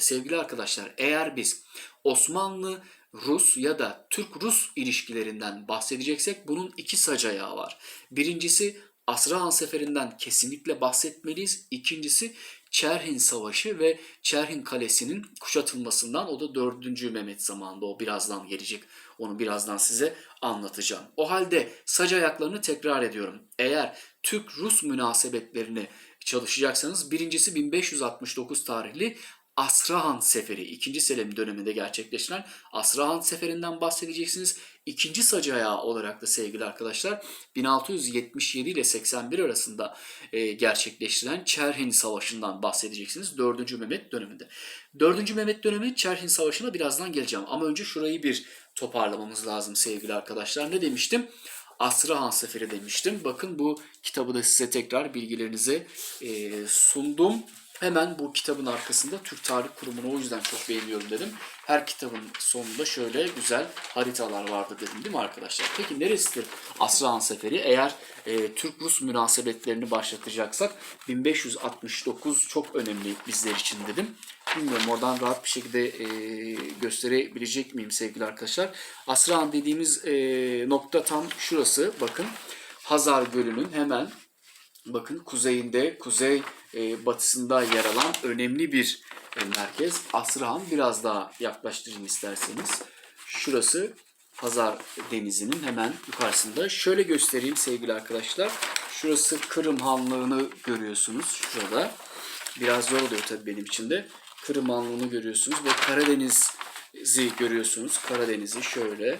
Sevgili arkadaşlar eğer biz Osmanlı Rus ya da Türk-Rus ilişkilerinden bahsedeceksek bunun iki sac ayağı var. Birincisi Asrahan Seferi'nden kesinlikle bahsetmeliyiz. İkincisi Çerhin Savaşı ve Çerhin Kalesi'nin kuşatılmasından o da 4. Mehmet zamanında o birazdan gelecek. Onu birazdan size anlatacağım. O halde sac ayaklarını tekrar ediyorum. Eğer Türk-Rus münasebetlerini çalışacaksanız birincisi 1569 tarihli Asrahan Seferi, 2. Selim döneminde gerçekleştiren Asrahan Seferi'nden bahsedeceksiniz. İkinci sac ayağı olarak da sevgili arkadaşlar 1677 ile 81 arasında e, gerçekleştirilen Çerhin Savaşı'ndan bahsedeceksiniz 4. Mehmet döneminde. 4. Mehmet dönemi Çerhin Savaşı'na birazdan geleceğim ama önce şurayı bir toparlamamız lazım sevgili arkadaşlar. Ne demiştim? Asrahan Seferi demiştim. Bakın bu kitabı da size tekrar bilgilerinize e, sundum. Hemen bu kitabın arkasında Türk Tarih Kurumu'nu o yüzden çok beğeniyorum dedim. Her kitabın sonunda şöyle güzel haritalar vardı dedim değil mi arkadaşlar? Peki neresidir Asrahan Seferi? Eğer e, Türk-Rus münasebetlerini başlatacaksak 1569 çok önemli bizler için dedim. Bilmiyorum oradan rahat bir şekilde e, gösterebilecek miyim sevgili arkadaşlar? Asrahan dediğimiz e, nokta tam şurası. Bakın Hazar Gölü'nün hemen bakın kuzeyinde, kuzey e, batısında yer alan önemli bir e, merkez. Asrahan biraz daha yaklaştırayım isterseniz. Şurası Hazar Denizi'nin hemen yukarısında. Şöyle göstereyim sevgili arkadaşlar. Şurası Kırım Hanlığı'nı görüyorsunuz şurada. Biraz zor oluyor tabii benim için de. Kırım Hanlığı'nı görüyorsunuz ve Karadeniz'i görüyorsunuz. Karadeniz'i şöyle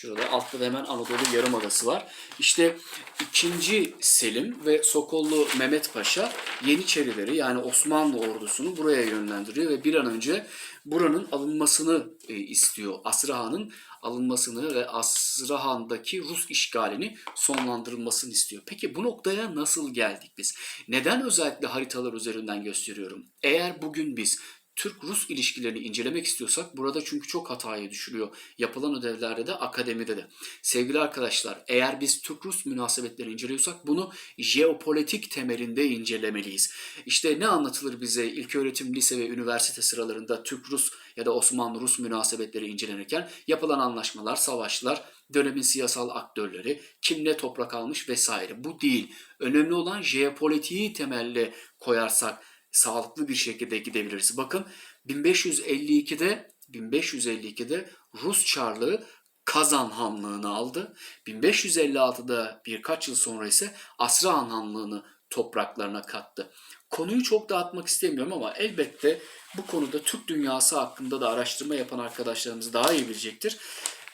Şurada altta da hemen Anadolu Yarımadası var. İşte 2. Selim ve Sokollu Mehmet Paşa Yeniçerileri yani Osmanlı ordusunu buraya yönlendiriyor ve bir an önce buranın alınmasını e, istiyor. Asrahan'ın alınmasını ve Asrahan'daki Rus işgalini sonlandırılmasını istiyor. Peki bu noktaya nasıl geldik biz? Neden özellikle haritalar üzerinden gösteriyorum? Eğer bugün biz Türk-Rus ilişkilerini incelemek istiyorsak burada çünkü çok hataya düşülüyor. Yapılan ödevlerde de akademide de. Sevgili arkadaşlar eğer biz Türk-Rus münasebetlerini inceliyorsak bunu jeopolitik temelinde incelemeliyiz. İşte ne anlatılır bize ilköğretim, lise ve üniversite sıralarında Türk-Rus ya da Osmanlı-Rus münasebetleri incelenirken yapılan anlaşmalar, savaşlar, dönemin siyasal aktörleri, kim ne toprak almış vesaire. Bu değil. Önemli olan jeopolitiği temelle koyarsak sağlıklı bir şekilde gidebiliriz. Bakın 1552'de 1552'de Rus Çarlığı Kazan Hanlığı'nı aldı. 1556'da birkaç yıl sonra ise Asrahan Hanlığı'nı topraklarına kattı. Konuyu çok dağıtmak istemiyorum ama elbette bu konuda Türk dünyası hakkında da araştırma yapan arkadaşlarımız daha iyi bilecektir.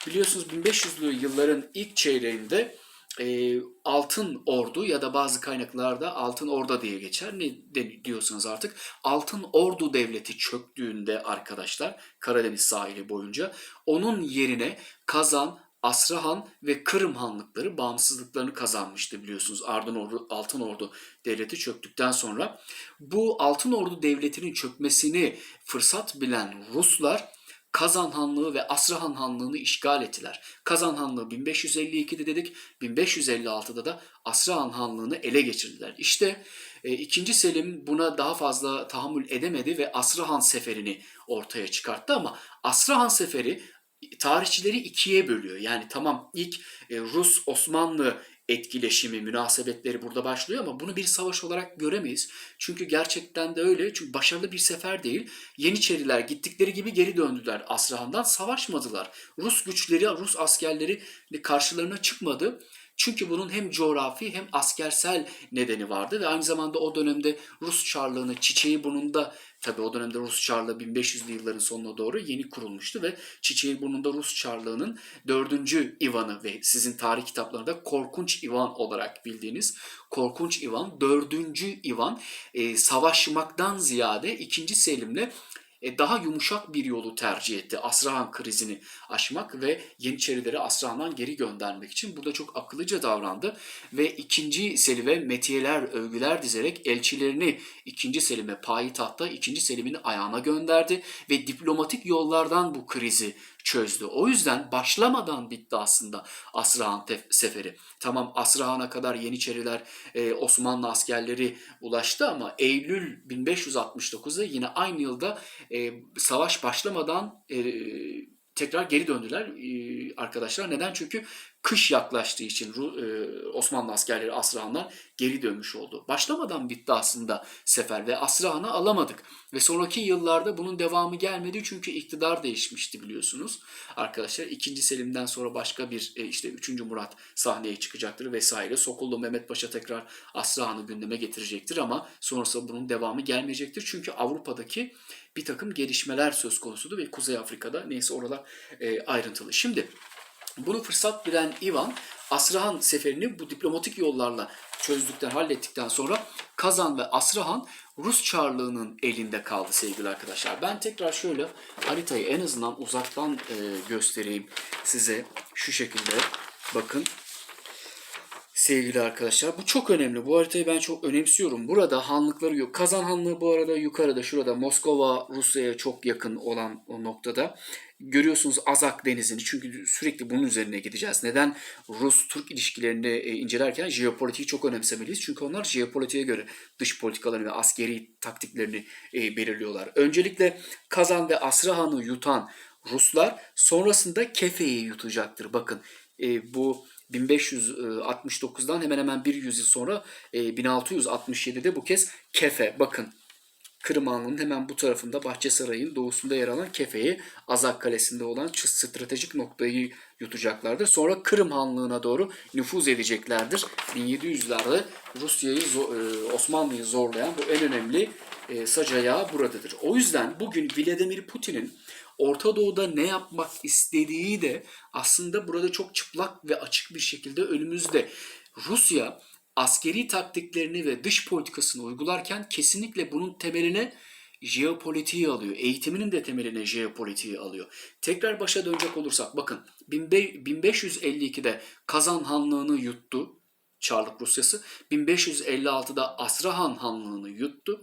Biliyorsunuz 1500'lü yılların ilk çeyreğinde e, Altın Ordu ya da bazı kaynaklarda Altın Orda diye geçer. Ne de, diyorsanız artık. Altın Ordu Devleti çöktüğünde arkadaşlar Karadeniz sahili boyunca onun yerine Kazan, Asrahan ve Kırım Hanlıkları bağımsızlıklarını kazanmıştı biliyorsunuz. Ardın Ordu, Altın Ordu Devleti çöktükten sonra. Bu Altın Ordu Devleti'nin çökmesini fırsat bilen Ruslar Kazan Hanlığı ve Asrahan Hanlığı'nı işgal ettiler. Kazan Hanlığı 1552'de dedik, 1556'da da Asrahan Hanlığı'nı ele geçirdiler. İşte e, 2. Selim buna daha fazla tahammül edemedi ve Asrahan Seferi'ni ortaya çıkarttı ama Asrahan Seferi tarihçileri ikiye bölüyor. Yani tamam ilk e, Rus-Osmanlı etkileşimi, münasebetleri burada başlıyor ama bunu bir savaş olarak göremeyiz. Çünkü gerçekten de öyle. Çünkü başarılı bir sefer değil. Yeniçeriler gittikleri gibi geri döndüler Asrahan'dan. Savaşmadılar. Rus güçleri, Rus askerleri karşılarına çıkmadı. Çünkü bunun hem coğrafi hem askersel nedeni vardı ve aynı zamanda o dönemde Rus Çarlığı'nın çiçeği burnunda tabi o dönemde Rus Çarlığı 1500'lü yılların sonuna doğru yeni kurulmuştu ve çiçeği burnunda Rus Çarlığı'nın 4. Ivan'ı ve sizin tarih kitaplarında Korkunç Ivan olarak bildiğiniz Korkunç Ivan 4. Ivan e, savaşmaktan ziyade 2. Selim'le daha yumuşak bir yolu tercih etti. Asrahan krizini aşmak ve Yeniçerileri Asrahan'dan geri göndermek için burada çok akıllıca davrandı ve ikinci Selim'e metiyeler, övgüler dizerek elçilerini ikinci Selim'e payitahta ikinci Selim'in ayağına gönderdi ve diplomatik yollardan bu krizi çözdü. O yüzden başlamadan bitti aslında Asrahan seferi. Tamam Asrahan'a kadar Yeniçeriler, e, Osmanlı askerleri ulaştı ama Eylül 1569'da yine aynı yılda e, savaş başlamadan e, tekrar geri döndüler arkadaşlar. Neden? Çünkü kış yaklaştığı için Osmanlı askerleri Asrahan'dan geri dönmüş oldu. Başlamadan bitti aslında sefer ve Asrahan'ı alamadık. Ve sonraki yıllarda bunun devamı gelmedi çünkü iktidar değişmişti biliyorsunuz. Arkadaşlar 2. Selim'den sonra başka bir e, işte 3. Murat sahneye çıkacaktır vesaire. Sokullu Mehmet Paşa tekrar Asrahan'ı gündeme getirecektir ama sonrasında bunun devamı gelmeyecektir. Çünkü Avrupa'daki bir takım gelişmeler söz konusudu ve Kuzey Afrika'da neyse oralar e, ayrıntılı. Şimdi bunu fırsat bilen Ivan Asrahan seferini bu diplomatik yollarla çözdükten, hallettikten sonra Kazan ve Asrahan Rus Çarlığı'nın elinde kaldı sevgili arkadaşlar. Ben tekrar şöyle haritayı en azından uzaktan e, göstereyim size şu şekilde. Bakın sevgili arkadaşlar. Bu çok önemli. Bu haritayı ben çok önemsiyorum. Burada hanlıkları yok. Kazan Hanlığı bu arada yukarıda şurada Moskova Rusya'ya çok yakın olan o noktada. Görüyorsunuz Azak Denizi'ni çünkü sürekli bunun üzerine gideceğiz. Neden? Rus-Türk ilişkilerini e, incelerken jeopolitiği çok önemsemeliyiz. Çünkü onlar jeopolitiğe göre dış politikalarını ve askeri taktiklerini e, belirliyorlar. Öncelikle Kazan ve Asrahan'ı yutan Ruslar sonrasında Kefe'yi yutacaktır. Bakın e, bu 1569'dan hemen hemen bir yüzyıl sonra e, 1667'de bu kez Kefe. Bakın Kırım Hanlığı'nın hemen bu tarafında Bahçesaray'ın doğusunda yer alan Kefe'yi Azak Kalesi'nde olan stratejik noktayı yutacaklardır. Sonra Kırım Hanlığı'na doğru nüfuz edeceklerdir. 1700'lerde Rusya'yı e, Osmanlı'yı zorlayan bu en önemli e, sac ayağı buradadır. O yüzden bugün Vladimir Putin'in Orta Doğu'da ne yapmak istediği de aslında burada çok çıplak ve açık bir şekilde önümüzde. Rusya askeri taktiklerini ve dış politikasını uygularken kesinlikle bunun temeline jeopolitiği alıyor. Eğitiminin de temeline jeopolitiği alıyor. Tekrar başa dönecek olursak bakın 1552'de Kazan Hanlığı'nı yuttu. Çarlık Rusyası. 1556'da Asrahan Hanlığı'nı yuttu.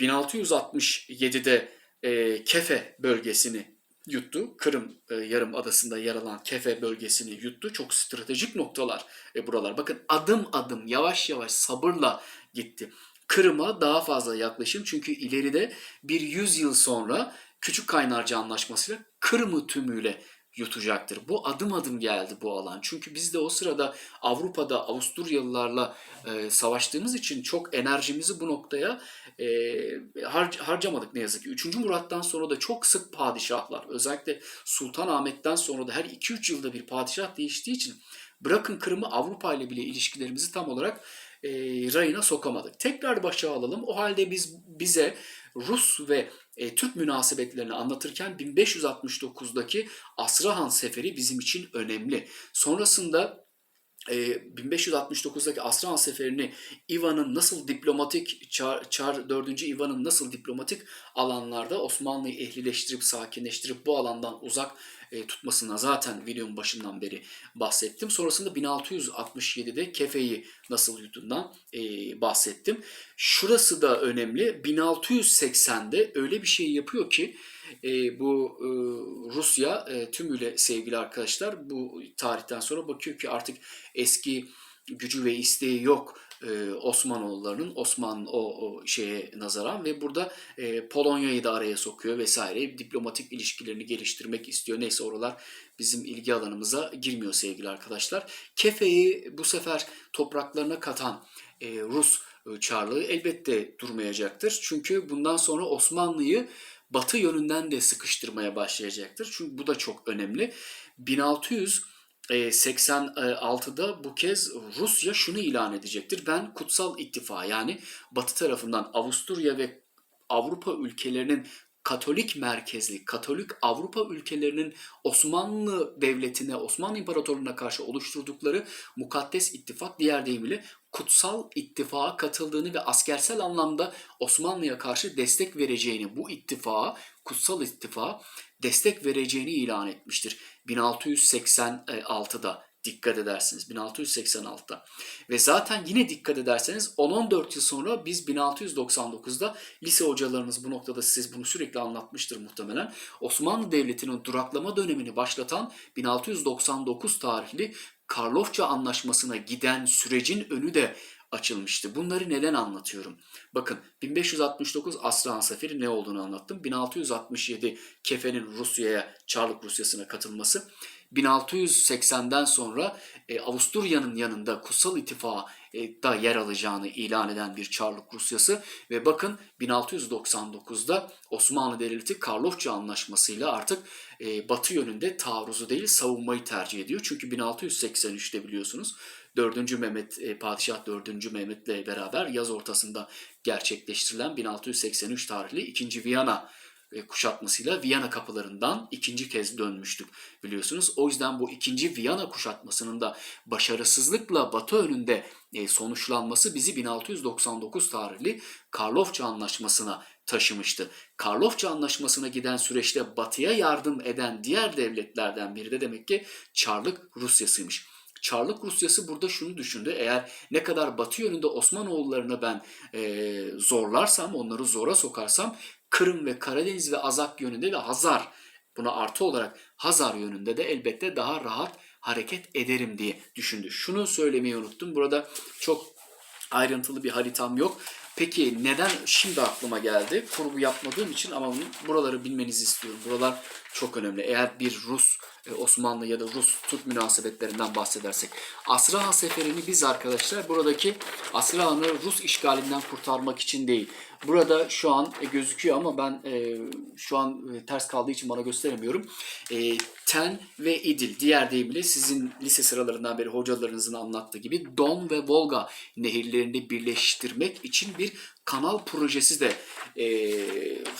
1667'de e, Kefe bölgesini yuttu. Kırım e, yarım adasında yer alan Kefe bölgesini yuttu. Çok stratejik noktalar e, buralar. Bakın adım adım yavaş yavaş sabırla gitti. Kırım'a daha fazla yaklaşım çünkü ileride bir 100 yıl sonra Küçük Kaynarca Anlaşması'yla Kırım'ı tümüyle yutacaktır. Bu adım adım geldi bu alan. Çünkü biz de o sırada Avrupa'da Avusturyalılarla e, savaştığımız için çok enerjimizi bu noktaya e, har- harcamadık ne yazık ki. 3. Murat'tan sonra da çok sık padişahlar özellikle Sultanahmet'ten sonra da her 2-3 yılda bir padişah değiştiği için bırakın Kırım'ı Avrupa ile bile ilişkilerimizi tam olarak e, rayına sokamadık. Tekrar başa alalım. O halde biz bize Rus ve e, Türk münasebetlerini anlatırken 1569'daki Asrahan Seferi bizim için önemli. Sonrasında e, 1569'daki Asrahan Seferi'ni Ivan'ın nasıl diplomatik, Çar, Çar 4. Ivan'ın nasıl diplomatik alanlarda Osmanlı'yı ehlileştirip, sakinleştirip bu alandan uzak e, tutmasına zaten videonun başından beri bahsettim. Sonrasında 1667'de Kefe'yi nasıl yuttuğundan e, bahsettim. Şurası da önemli. 1680'de öyle bir şey yapıyor ki e, bu e, Rusya e, tümüyle sevgili arkadaşlar bu tarihten sonra bakıyor ki artık eski gücü ve isteği yok e, Osmanoğullarının Osman o, o şeye nazaran ve burada e, Polonya'yı da araya sokuyor vesaire diplomatik ilişkilerini geliştirmek istiyor. Neyse oralar bizim ilgi alanımıza girmiyor sevgili arkadaşlar. Kefe'yi bu sefer topraklarına katan e, Rus e, Çarlığı elbette durmayacaktır. Çünkü bundan sonra Osmanlı'yı batı yönünden de sıkıştırmaya başlayacaktır. Çünkü bu da çok önemli. 1686'da bu kez Rusya şunu ilan edecektir. Ben kutsal ittifa yani batı tarafından Avusturya ve Avrupa ülkelerinin Katolik merkezli, Katolik Avrupa ülkelerinin Osmanlı Devleti'ne, Osmanlı İmparatorluğu'na karşı oluşturdukları mukaddes ittifak, diğer deyimiyle kutsal ittifaka katıldığını ve askersel anlamda Osmanlı'ya karşı destek vereceğini, bu ittifaka, kutsal ittifaka destek vereceğini ilan etmiştir. 1686'da Dikkat edersiniz 1686'da. Ve zaten yine dikkat ederseniz 10-14 yıl sonra biz 1699'da lise hocalarınız bu noktada siz bunu sürekli anlatmıştır muhtemelen. Osmanlı Devleti'nin duraklama dönemini başlatan 1699 tarihli Karlofça Anlaşması'na giden sürecin önü de açılmıştı. Bunları neden anlatıyorum? Bakın 1569 Asrahan Seferi ne olduğunu anlattım. 1667 Kefe'nin Rusya'ya, Çarlık Rusyası'na katılması. 1680'den sonra e, Avusturya'nın yanında Kutsal İttifak'ta yer alacağını ilan eden bir Çarlık Rusyası ve bakın 1699'da Osmanlı Devleti Karlofça Anlaşması'yla artık e, batı yönünde taarruzu değil savunmayı tercih ediyor. Çünkü 1683'te biliyorsunuz 4. Mehmet e, Padişah 4. Mehmet'le beraber yaz ortasında gerçekleştirilen 1683 tarihli 2. Viyana e, kuşatmasıyla Viyana kapılarından ikinci kez dönmüştük biliyorsunuz. O yüzden bu ikinci Viyana kuşatmasının da başarısızlıkla Batı önünde e, sonuçlanması bizi 1699 tarihli Karlofça Anlaşması'na taşımıştı. Karlofça Anlaşması'na giden süreçte Batı'ya yardım eden diğer devletlerden biri de demek ki Çarlık Rusyasıymış. Çarlık Rusyası burada şunu düşündü. Eğer ne kadar batı yönünde Osmanoğullarını ben e, zorlarsam, onları zora sokarsam Kırım ve Karadeniz ve Azak yönünde ve Hazar buna artı olarak Hazar yönünde de elbette daha rahat hareket ederim diye düşündü. Şunu söylemeyi unuttum. Burada çok ayrıntılı bir haritam yok. Peki neden şimdi aklıma geldi? Kurgu yapmadığım için ama buraları bilmenizi istiyorum. Buralar çok önemli. Eğer bir Rus, Osmanlı ya da Rus-Türk münasebetlerinden bahsedersek. Asrahan seferini biz arkadaşlar buradaki Asrahan'ı Rus işgalinden kurtarmak için değil. Burada şu an e, gözüküyor ama ben e, şu an e, ters kaldığı için bana gösteremiyorum. E, Ten ve İdil diğer deyimle sizin lise sıralarından beri hocalarınızın anlattığı gibi Don ve Volga nehirlerini birleştirmek için bir kanal projesi de e,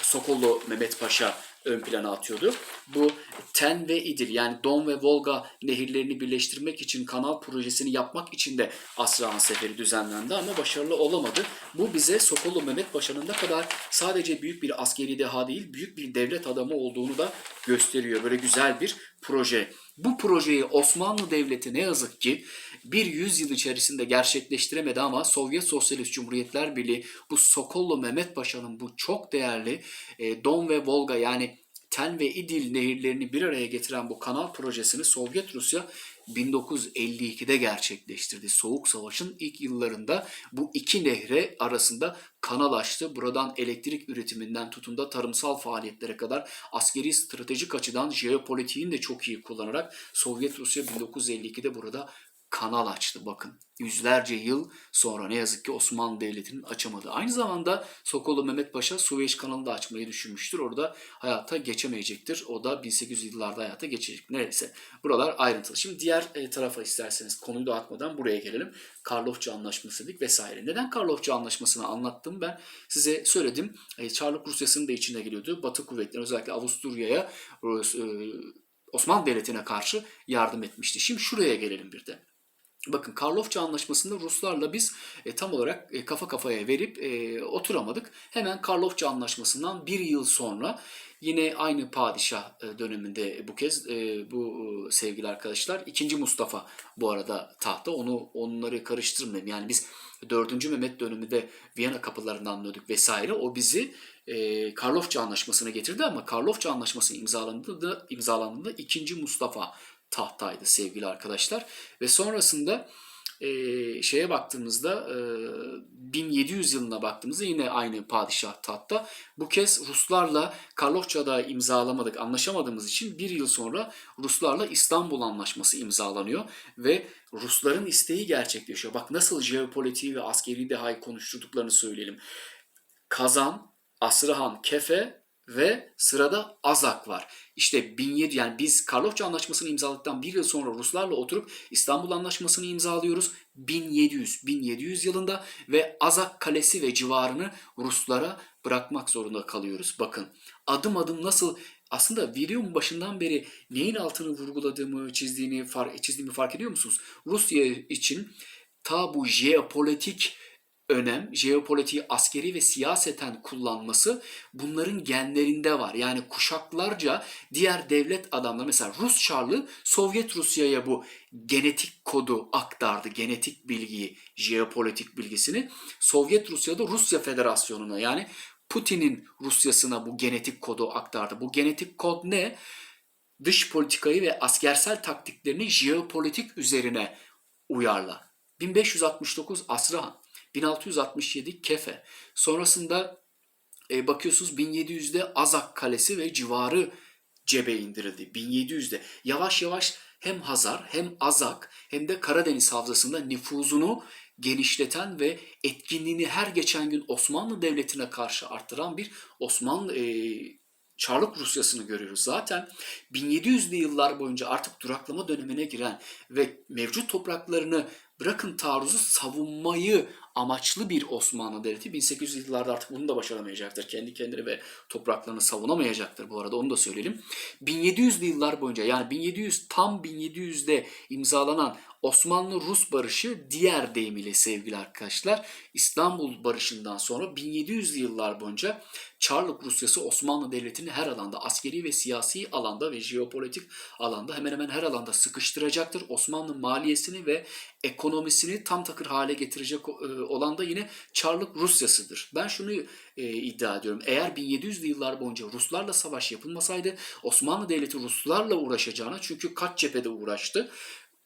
Sokollu Mehmet Paşa ön plana atıyordu. Bu Ten ve İdil yani Don ve Volga nehirlerini birleştirmek için kanal projesini yapmak için de Asrahan Seferi düzenlendi ama başarılı olamadı. Bu bize Sokollu Mehmet Paşa'nın ne kadar sadece büyük bir askeri deha değil büyük bir devlet adamı olduğunu da gösteriyor. Böyle güzel bir proje. Bu projeyi Osmanlı Devleti ne yazık ki bir yüzyıl içerisinde gerçekleştiremedi ama Sovyet Sosyalist Cumhuriyetler Birliği bu Sokollu Mehmet Paşa'nın bu çok değerli e, Don ve Volga yani Ten ve İdil nehirlerini bir araya getiren bu kanal projesini Sovyet Rusya 1952'de gerçekleştirdi. Soğuk Savaş'ın ilk yıllarında bu iki nehre arasında kanal açtı. Buradan elektrik üretiminden tutun da tarımsal faaliyetlere kadar askeri stratejik açıdan jeopolitiğini de çok iyi kullanarak Sovyet Rusya 1952'de burada kanal açtı bakın. Yüzlerce yıl sonra ne yazık ki Osmanlı Devleti'nin açamadığı. Aynı zamanda Sokollu Mehmet Paşa Süveyş kanalını da açmayı düşünmüştür. Orada hayata geçemeyecektir. O da 1800 yıllarda hayata geçecek. Neyse buralar ayrıntılı. Şimdi diğer e, tarafa isterseniz konuyu dağıtmadan buraya gelelim. Karlofça Anlaşması dedik vesaire. Neden Karlofça Anlaşması'nı anlattım ben size söyledim. E, Çarlık Rusyası'nın da içine geliyordu. Batı kuvvetleri özellikle Avusturya'ya e, Osmanlı Devleti'ne karşı yardım etmişti. Şimdi şuraya gelelim bir de. Bakın Karlofça Anlaşması'nda Ruslarla biz e, tam olarak e, kafa kafaya verip e, oturamadık. Hemen Karlofça Anlaşması'ndan bir yıl sonra yine aynı padişah e, döneminde bu kez e, bu e, sevgili arkadaşlar 2. Mustafa bu arada tahta onu onları karıştırmayayım. Yani biz 4. Mehmet döneminde Viyana kapılarından döndük vesaire. O bizi e, Karlofça Anlaşması'na getirdi ama Karlofça Anlaşması imzalandığında, imzalandığında 2. Mustafa tahtaydı sevgili arkadaşlar. Ve sonrasında e, şeye baktığımızda e, 1700 yılına baktığımızda yine aynı padişah tahtta. Bu kez Ruslarla Karlofça'da imzalamadık, anlaşamadığımız için bir yıl sonra Ruslarla İstanbul Anlaşması imzalanıyor ve Rusların isteği gerçekleşiyor. Bak nasıl jeopolitiği ve askeri dehayı konuşturduklarını söyleyelim. Kazan, Asrahan, Kefe ve sırada Azak var. İşte 1700 yani biz Karlofça Anlaşması'nı imzaladıktan bir yıl sonra Ruslarla oturup İstanbul Anlaşması'nı imzalıyoruz. 1700 1700 yılında ve Azak Kalesi ve civarını Ruslara bırakmak zorunda kalıyoruz. Bakın adım adım nasıl aslında videomun başından beri neyin altını vurguladığımı, çizdiğini çizdiğimi fark ediyor musunuz? Rusya için ta bu jeopolitik önem, jeopolitiği askeri ve siyaseten kullanması bunların genlerinde var. Yani kuşaklarca diğer devlet adamları mesela Rus Çarlı Sovyet Rusya'ya bu genetik kodu aktardı. Genetik bilgiyi, jeopolitik bilgisini. Sovyet Rusya'da Rusya Federasyonu'na yani Putin'in Rusya'sına bu genetik kodu aktardı. Bu genetik kod ne? Dış politikayı ve askersel taktiklerini jeopolitik üzerine uyarla. 1569 Asrahan, 1667 Kefe. Sonrasında e, bakıyorsunuz 1700'de Azak Kalesi ve civarı cebe indirildi. 1700'de yavaş yavaş hem Hazar hem Azak hem de Karadeniz Havzası'nda nüfuzunu genişleten ve etkinliğini her geçen gün Osmanlı Devleti'ne karşı arttıran bir Osmanlı e, Çarlık Rusyası'nı görüyoruz. Zaten 1700'lü yıllar boyunca artık duraklama dönemine giren ve mevcut topraklarını bırakın taarruzu savunmayı amaçlı bir Osmanlı Devleti 1800'lü yıllarda artık bunu da başaramayacaktır. Kendi kendini ve topraklarını savunamayacaktır bu arada onu da söyleyelim. 1700'lü yıllar boyunca yani 1700 tam 1700'de imzalanan Osmanlı-Rus barışı diğer deyimiyle sevgili arkadaşlar İstanbul Barışı'ndan sonra 1700'lü yıllar boyunca Çarlık Rusyası Osmanlı Devleti'ni her alanda askeri ve siyasi alanda ve jeopolitik alanda hemen hemen her alanda sıkıştıracaktır. Osmanlı maliyesini ve ekonomisini tam takır hale getirecek e, olan da yine Çarlık Rusyasıdır. Ben şunu e, iddia ediyorum. Eğer 1700'lü yıllar boyunca Ruslarla savaş yapılmasaydı Osmanlı Devleti Ruslarla uğraşacağına çünkü kaç cephede uğraştı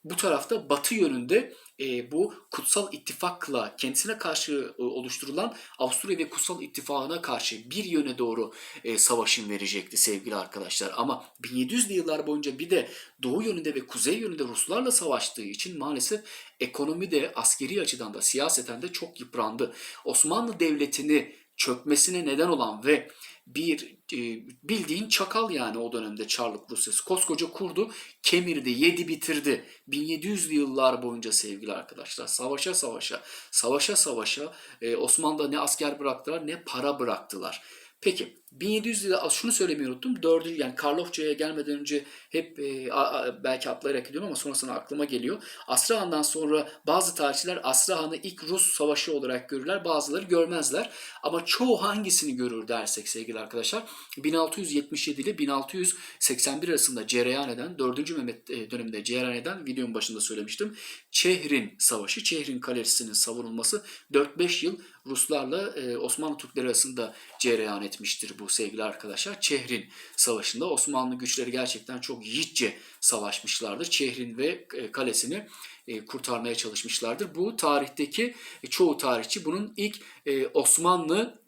bu tarafta batı yönünde e, bu kutsal ittifakla kendisine karşı e, oluşturulan Avusturya ve kutsal ittifakına karşı bir yöne doğru e, savaşın verecekti sevgili arkadaşlar. Ama 1700'lü yıllar boyunca bir de doğu yönünde ve kuzey yönünde Ruslarla savaştığı için maalesef ekonomi de askeri açıdan da siyaseten de çok yıprandı. Osmanlı Devleti'ni çökmesine neden olan ve bir bildiğin çakal yani o dönemde Çarlık Rusyası. Koskoca kurdu, kemirdi, yedi bitirdi. 1700'lü yıllar boyunca sevgili arkadaşlar savaşa savaşa, savaşa savaşa e, Osmanlı'da ne asker bıraktılar ne para bıraktılar. Peki 1700'de şunu söylemeyi unuttum. Dördüncü yani Karlofça'ya gelmeden önce hep e, a, a, belki atlayarak gidiyorum ama sonrasında aklıma geliyor. Asrahan'dan sonra bazı tarihçiler Asrahan'ı ilk Rus savaşı olarak görürler. Bazıları görmezler. Ama çoğu hangisini görür dersek sevgili arkadaşlar. 1677 ile 1681 arasında cereyan eden 4. Mehmet e, döneminde cereyan eden videonun başında söylemiştim. Çehrin Savaşı, Çehrin Kalesi'nin savunulması 4-5 yıl Ruslarla e, Osmanlı Türkleri arasında cereyan etmiştir bu sevgili arkadaşlar. Çehrin Savaşı'nda Osmanlı güçleri gerçekten çok yiğitçe savaşmışlardır. Çehrin ve e, kalesini e, kurtarmaya çalışmışlardır. Bu tarihteki e, çoğu tarihçi bunun ilk Osmanlı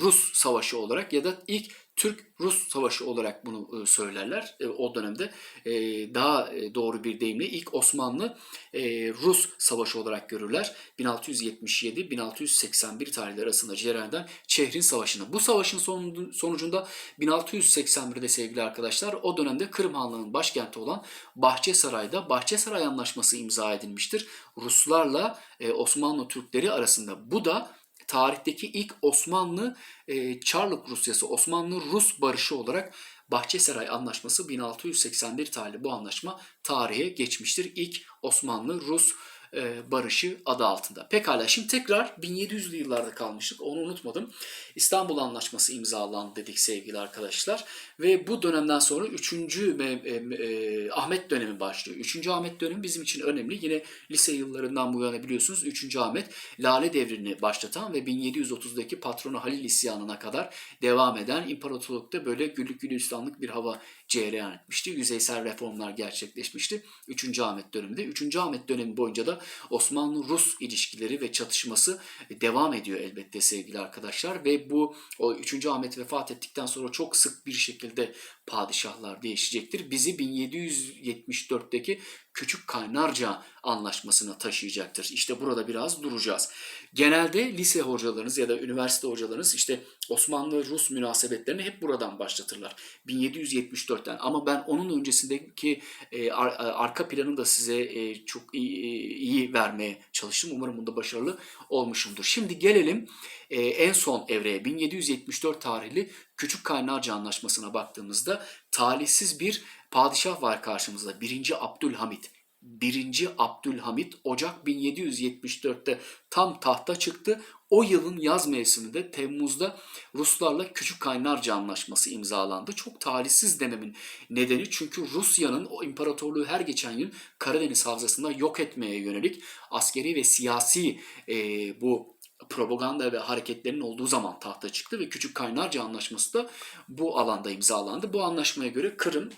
Rus savaşı olarak ya da ilk Türk-Rus savaşı olarak bunu e, söylerler. E, o dönemde e, daha doğru bir deyimle ilk Osmanlı-Rus savaşı olarak görürler. 1677-1681 tarihleri arasında cereyan eden Çehrin Savaşı'nı. Bu savaşın sonucunda 1681'de sevgili arkadaşlar o dönemde Kırım Hanlığı'nın başkenti olan Bahçesaray'da Bahçesaray Anlaşması imza edilmiştir. Ruslarla Osmanlı Türkleri arasında. Bu da tarihteki ilk Osmanlı e, Çarlık Rusyası, Osmanlı-Rus barışı olarak Bahçesaray Anlaşması 1681 tarihli bu anlaşma tarihe geçmiştir. İlk Osmanlı-Rus barışı adı altında. Pekala şimdi tekrar 1700'lü yıllarda kalmıştık onu unutmadım. İstanbul Anlaşması imzalandı dedik sevgili arkadaşlar. Ve bu dönemden sonra 3. E, Ahmet dönemi başlıyor. 3. Ahmet dönemi bizim için önemli. Yine lise yıllarından bu yana biliyorsunuz 3. Ahmet Lale devrini başlatan ve 1730'daki patronu Halil isyanına kadar devam eden imparatorlukta böyle güllük gülistanlık bir hava cereyan etmişti. Yüzeysel reformlar gerçekleşmişti 3. Ahmet döneminde. 3. Ahmet dönemi boyunca da Osmanlı-Rus ilişkileri ve çatışması devam ediyor elbette sevgili arkadaşlar ve bu o 3. Ahmet vefat ettikten sonra çok sık bir şekilde padişahlar değişecektir. Bizi 1774'teki Küçük Kaynarca Anlaşması'na taşıyacaktır. İşte burada biraz duracağız. Genelde lise hocalarınız ya da üniversite hocalarınız işte Osmanlı-Rus münasebetlerini hep buradan başlatırlar. 1774'ten ama ben onun öncesindeki e, ar, arka planını da size e, çok iyi, e, iyi vermeye çalıştım. Umarım bunda başarılı olmuşumdur. Şimdi gelelim e, en son evreye 1774 tarihli Küçük Kaynarca Anlaşması'na baktığımızda talihsiz bir padişah var karşımızda. 1. Abdülhamit. 1. Abdülhamit Ocak 1774'te tam tahta çıktı. O yılın yaz mevsiminde Temmuz'da Ruslarla Küçük Kaynarca Anlaşması imzalandı. Çok talihsiz dememin nedeni çünkü Rusya'nın o imparatorluğu her geçen gün Karadeniz Havzası'nda yok etmeye yönelik askeri ve siyasi e, bu propaganda ve hareketlerin olduğu zaman tahta çıktı ve Küçük Kaynarca Anlaşması da bu alanda imzalandı. Bu anlaşmaya göre Kırım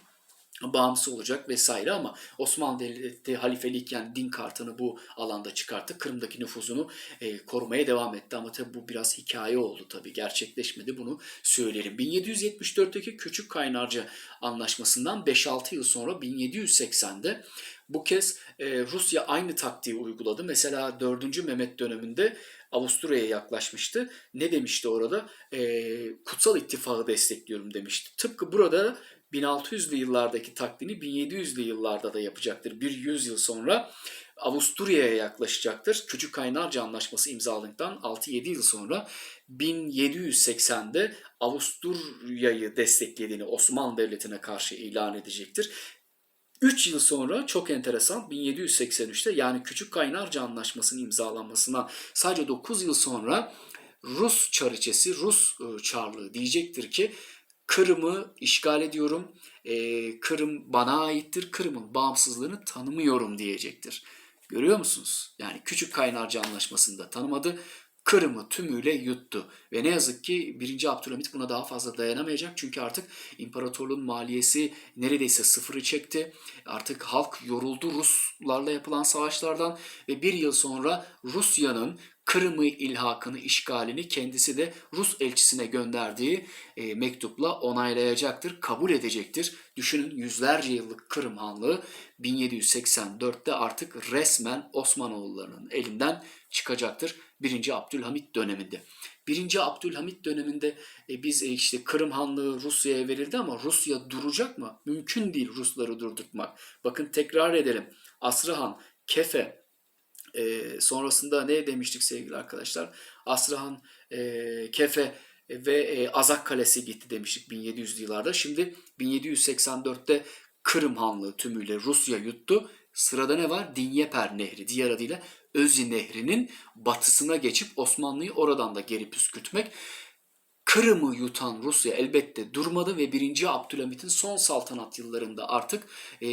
bağımsız olacak vesaire ama Osmanlı Devleti halifeliyken din kartını bu alanda çıkarttı. Kırım'daki nüfuzunu e, korumaya devam etti ama tabi bu biraz hikaye oldu tabi gerçekleşmedi bunu söyleyelim. 1774'teki Küçük Kaynarca Anlaşması'ndan 5-6 yıl sonra 1780'de bu kez e, Rusya aynı taktiği uyguladı. Mesela 4. Mehmet döneminde Avusturya'ya yaklaşmıştı. Ne demişti orada? E, Kutsal İttifakı destekliyorum demişti. Tıpkı burada 1600'lü yıllardaki taktiğini 1700'lü yıllarda da yapacaktır. Bir yüzyıl sonra Avusturya'ya yaklaşacaktır. Küçük Kaynarca Anlaşması imzaladıktan 6-7 yıl sonra 1780'de Avusturya'yı desteklediğini Osmanlı Devleti'ne karşı ilan edecektir. 3 yıl sonra çok enteresan 1783'te yani Küçük Kaynarca Anlaşması'nın imzalanmasına sadece 9 yıl sonra Rus çariçesi, Rus e, çarlığı diyecektir ki Kırım'ı işgal ediyorum, e, Kırım bana aittir, Kırım'ın bağımsızlığını tanımıyorum diyecektir. Görüyor musunuz? Yani Küçük Kaynarca Anlaşması'nda tanımadı, Kırım'ı tümüyle yuttu. Ve ne yazık ki 1. Abdülhamit buna daha fazla dayanamayacak. Çünkü artık imparatorluğun maliyesi neredeyse sıfırı çekti. Artık halk yoruldu Ruslarla yapılan savaşlardan ve bir yıl sonra Rusya'nın Kırım'ı ilhakını, işgalini kendisi de Rus elçisine gönderdiği e, mektupla onaylayacaktır, kabul edecektir. Düşünün yüzlerce yıllık Kırım Hanlığı 1784'te artık resmen Osmanoğullarının elinden çıkacaktır. 1. Abdülhamit döneminde. 1. Abdülhamit döneminde e, biz e, işte Kırım Hanlığı Rusya'ya verildi ama Rusya duracak mı? Mümkün değil Rusları durdurtmak. Bakın tekrar edelim. Asrıhan, Kefe, e, sonrasında ne demiştik sevgili arkadaşlar? Asrıhan, e, Kefe ve e, Azak Kalesi gitti demiştik 1700'lü yıllarda. Şimdi 1784'te Kırım Hanlığı tümüyle Rusya yuttu. Sırada ne var? Dinyeper Nehri, diğer adıyla Özi Nehri'nin batısına geçip Osmanlı'yı oradan da geri püskürtmek. Kırım'ı yutan Rusya elbette durmadı ve 1. Abdülhamit'in son saltanat yıllarında artık e,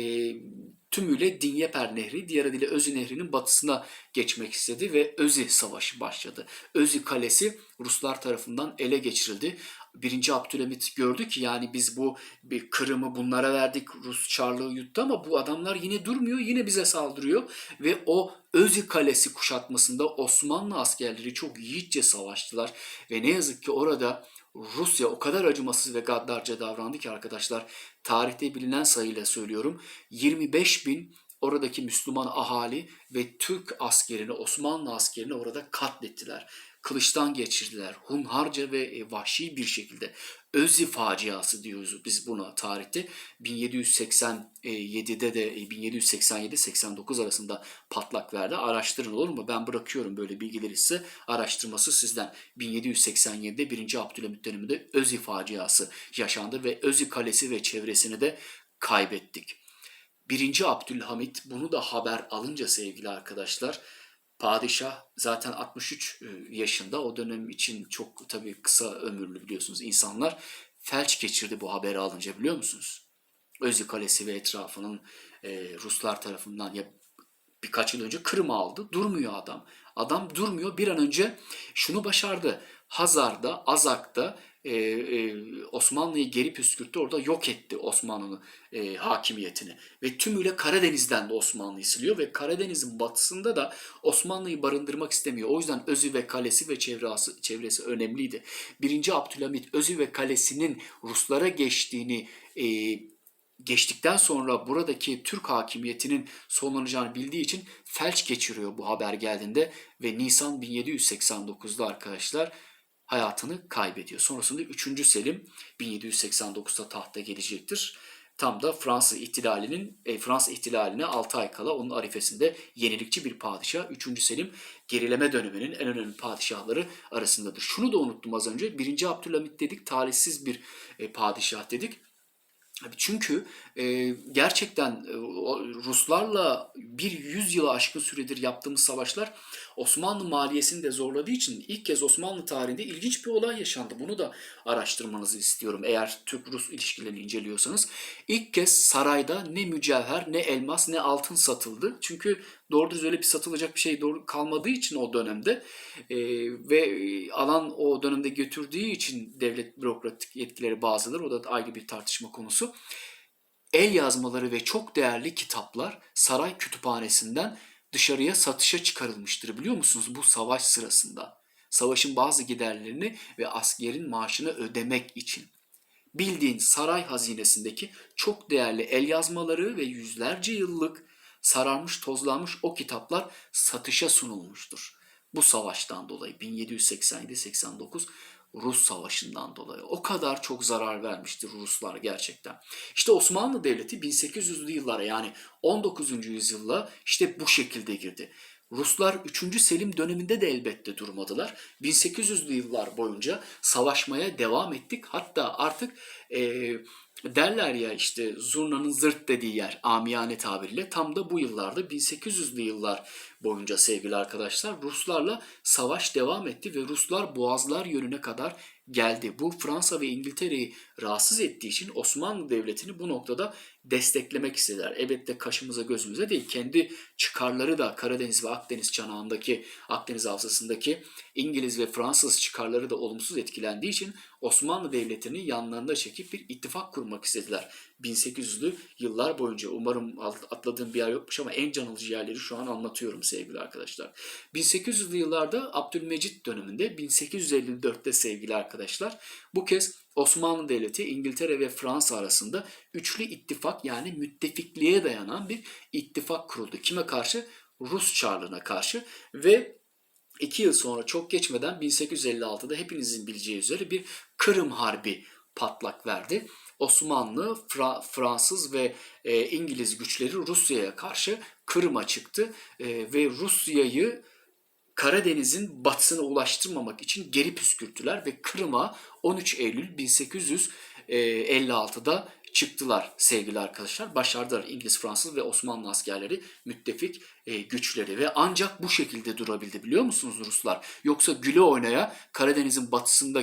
tümüyle Dinyeper Nehri, diğer adıyla Özi Nehri'nin batısına geçmek istedi ve Özi Savaşı başladı. Özi Kalesi Ruslar tarafından ele geçirildi. 1. Abdülhamit gördü ki yani biz bu bir Kırım'ı bunlara verdik, Rus Çarlığı yuttu ama bu adamlar yine durmuyor, yine bize saldırıyor ve o Özi Kalesi kuşatmasında Osmanlı askerleri çok yiğitçe savaştılar ve ne yazık ki orada Rusya o kadar acımasız ve gaddarca davrandı ki arkadaşlar tarihte bilinen sayıyla söylüyorum 25 bin oradaki Müslüman ahali ve Türk askerini, Osmanlı askerini orada katlettiler. Kılıçtan geçirdiler. Hunharca ve e, vahşi bir şekilde. Özi faciası diyoruz biz buna tarihte. 1787'de de 1787-89 arasında patlak verdi. Araştırın olur mu? Ben bırakıyorum böyle bilgileri size. Araştırması sizden. 1787'de 1. Abdülhamit döneminde Özi faciası yaşandı ve Özi Kalesi ve çevresini de kaybettik. 1. Abdülhamit bunu da haber alınca sevgili arkadaşlar Padişah zaten 63 yaşında o dönem için çok tabii kısa ömürlü biliyorsunuz insanlar felç geçirdi bu haberi alınca biliyor musunuz? Özü Kalesi ve etrafının e, Ruslar tarafından ya birkaç yıl önce Kırım aldı. Durmuyor adam. Adam durmuyor. Bir an önce şunu başardı. Hazar'da, Azak'ta e, e, Osmanlı'yı geri püskürttü. Orada yok etti Osmanlı'nın e, hakimiyetini. Ve tümüyle Karadeniz'den de Osmanlı'yı siliyor ve Karadeniz'in batısında da Osmanlı'yı barındırmak istemiyor. O yüzden Özü ve Kalesi ve çevresi, çevresi önemliydi. Birinci Abdülhamit Özü ve Kalesi'nin Ruslara geçtiğini e, geçtikten sonra buradaki Türk hakimiyetinin sonlanacağını bildiği için felç geçiriyor bu haber geldiğinde ve Nisan 1789'da arkadaşlar hayatını kaybediyor. Sonrasında 3. Selim 1789'da tahta gelecektir. Tam da Fransız ihtilalinin e, Fransız ihtilaline 6 ay kala onun arifesinde yenilikçi bir padişah. 3. Selim gerileme döneminin en önemli padişahları arasındadır. Şunu da unuttum az önce. 1. Abdülhamit dedik talihsiz bir e, padişah dedik. Çünkü e, gerçekten e, Ruslarla bir yüzyılı aşkın süredir yaptığımız savaşlar Osmanlı maliyesini de zorladığı için ilk kez Osmanlı tarihinde ilginç bir olay yaşandı. Bunu da araştırmanızı istiyorum eğer Türk-Rus ilişkilerini inceliyorsanız. İlk kez sarayda ne mücevher, ne elmas, ne altın satıldı. Çünkü doğru düz öyle bir satılacak bir şey doğru kalmadığı için o dönemde e, ve alan o dönemde götürdüğü için devlet bürokratik yetkileri bazıları o da ayrı bir tartışma konusu. El yazmaları ve çok değerli kitaplar saray kütüphanesinden dışarıya satışa çıkarılmıştır biliyor musunuz bu savaş sırasında. Savaşın bazı giderlerini ve askerin maaşını ödemek için. Bildiğin saray hazinesindeki çok değerli el yazmaları ve yüzlerce yıllık sararmış tozlanmış o kitaplar satışa sunulmuştur. Bu savaştan dolayı 1787-89 Rus Savaşı'ndan dolayı o kadar çok zarar vermiştir Ruslar gerçekten. İşte Osmanlı Devleti 1800'lü yıllara yani 19. yüzyılla işte bu şekilde girdi. Ruslar 3. Selim döneminde de elbette durmadılar. 1800'lü yıllar boyunca savaşmaya devam ettik. Hatta artık e, derler ya işte zurnanın zırt dediği yer amiyane tabiriyle tam da bu yıllarda 1800'lü yıllar boyunca sevgili arkadaşlar Ruslarla savaş devam etti ve Ruslar boğazlar yönüne kadar geldi. Bu Fransa ve İngiltere'yi rahatsız ettiği için Osmanlı Devleti'ni bu noktada desteklemek istediler. Elbette kaşımıza gözümüze değil kendi çıkarları da Karadeniz ve Akdeniz çanağındaki Akdeniz havzasındaki İngiliz ve Fransız çıkarları da olumsuz etkilendiği için Osmanlı Devleti'ni yanlarında çekip bir ittifak kurmak istediler. 1800'lü yıllar boyunca umarım atladığım bir yer yokmuş ama en can alıcı yerleri şu an anlatıyorum sevgili arkadaşlar. 1800'lü yıllarda Abdülmecit döneminde 1854'te sevgili arkadaşlar bu kez Osmanlı Devleti, İngiltere ve Fransa arasında üçlü ittifak yani müttefikliğe dayanan bir ittifak kuruldu. Kime karşı? Rus Çarlığı'na karşı ve iki yıl sonra çok geçmeden 1856'da hepinizin bileceği üzere bir Kırım Harbi patlak verdi. Osmanlı, Fra- Fransız ve e, İngiliz güçleri Rusya'ya karşı Kırım'a çıktı e, ve Rusya'yı Karadeniz'in batısına ulaştırmamak için geri püskürttüler ve Kırım'a 13 Eylül 1856'da çıktılar sevgili arkadaşlar. Başardılar İngiliz, Fransız ve Osmanlı askerleri, müttefik e, güçleri ve ancak bu şekilde durabildi biliyor musunuz Ruslar? Yoksa güle oynaya Karadeniz'in batısında